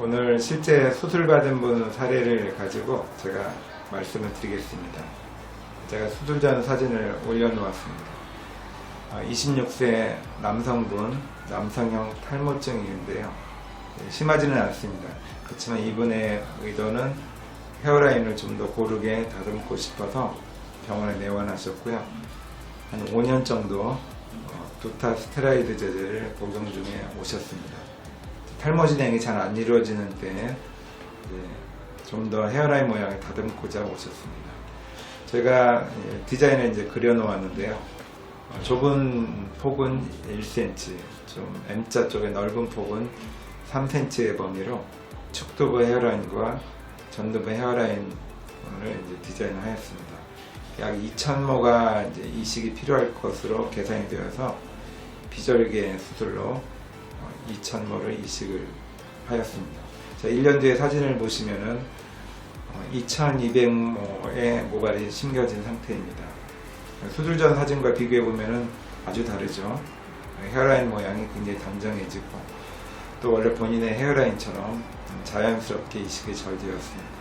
오늘 실제 수술받은 분 사례를 가지고 제가 말씀을 드리겠습니다. 제가 수술 전 사진을 올려놓았습니다. 26세 남성분, 남성형 탈모증이 있는데요. 네, 심하지는 않습니다. 그렇지만 이분의 의도는 헤어라인을 좀 더 고르게 다듬고 싶어서 병원에 내원하셨고요. 한 5년 정도 어, 두타 스테라이드 제제를 복용 중에 오셨습니다. 탈모 진행이 잘 안 이루어지는 때 좀 더 헤어라인 모양을 다듬고자 오셨습니다. 제가 예, 디자인을 이제 그려놓았는데요. 어, 좁은 폭은 1cm, 좀 M자 쪽의 넓은 폭은 3cm의 범위로 축두부 헤어라인과 전두부 헤어라인을 이제 디자인을 하였습니다. 약 2,000모가 이제 이식이 필요할 것으로 계산이 되어서 비절개 수술로 2,000모를 이식을 하였습니다. 자, 1년 뒤에 사진을 보시면은 2,200모의 모발이 심겨진 상태입니다. 수술 전 사진과 비교해 보면은 아주 다르죠. 헤어라인 모양이 굉장히 단정해지고 또 원래 본인의 헤어라인처럼 자연스럽게 이식이 잘 되었습니다.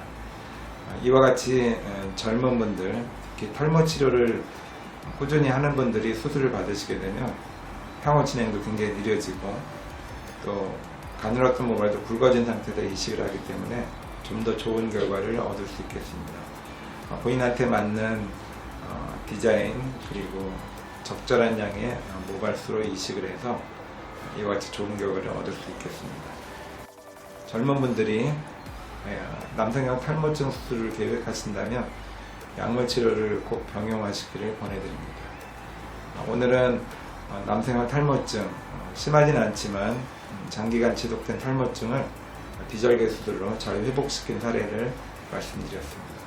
아, 이와 같이 에, 젊은 분들, 특히 탈모 치료를 꾸준히 하는 분들이 수술을 받으시게 되면 향후 진행도 굉장히 느려지고 또 가늘었던 모발도 굵어진 상태에서 이식을 하기 때문에 좀 더 좋은 결과를 얻을 수 있겠습니다. 어, 본인한테 맞는 어, 디자인 그리고 적절한 양의 어, 모발수로 이식을 해서 이와 같이 좋은 결과를 얻을 수 있겠습니다. 젊은 분들이 예, 남성형 탈모증 수술을 계획하신다면 약물 치료를 꼭 병용하시기를 권해드립니다. 어, 오늘은 어, 남성형 탈모증 어, 심하진 않지만 음, 장기간 지속된 탈모증을 비절개 수술로 잘 회복시킨 사례를 말씀드렸습니다.